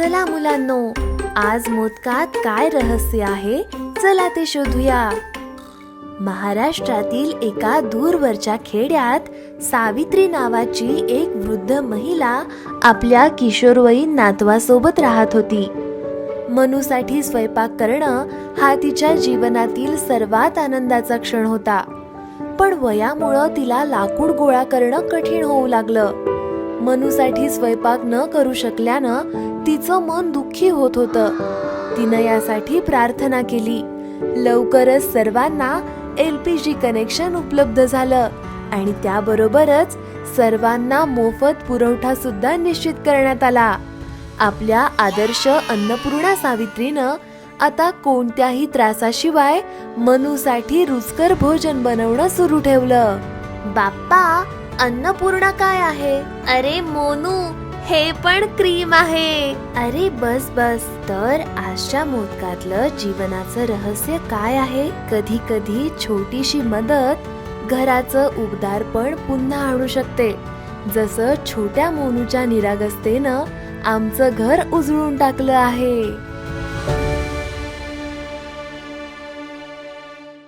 चला मुलांनो आज मोदकात काय रहस्य आहे चला ते शोधूया. महाराष्ट्रातील एका दूरवरच्या खेड्यात सावित्री नावाची एक वृद्ध महिला आपल्या किशोरवयीन नातवासोबत राहत होती. मनूसाठी स्वयंपाक करणं हा तिच्या जीवनातील सर्वात आनंदाचा क्षण होता. पण वयामुळं तिला लाकूड गोळा करणं कठीण होऊ लागलं. मनूसाठी स्वयंपाक न करू शकल्यानं तिचं मन दुःखी होत होतं. तिनं यासाठी प्रार्थना केली. लवकरच सर्वांना एल पी जी कनेक्शन उपलब्ध झालं आणि त्याबरोबरच सर्वांना मोफत पुरवठा सुद्धा निश्चित करण्यात आला. आपल्या आदर्श अन्नपूर्णा सावित्रीनं आता कोणत्याही त्रासाशिवाय मनूसाठी रुचकर भोजन बनवणं सुरू ठेवलं. बाप्पा! अन्नपूर्णा काय आहे? अरे मोनू हे पण क्रीम आहे. अरे बस बस. तर आजच्या मोदकातलं जीवनाचं रहस्य काय आहे? कधी कधी छोटीशी मदत घराचं उबदार पण पुन्हा आणू शकते. जसं छोट्या मोनूच्या निरागसतेनं आमचं घर उजळून टाकलं आहे.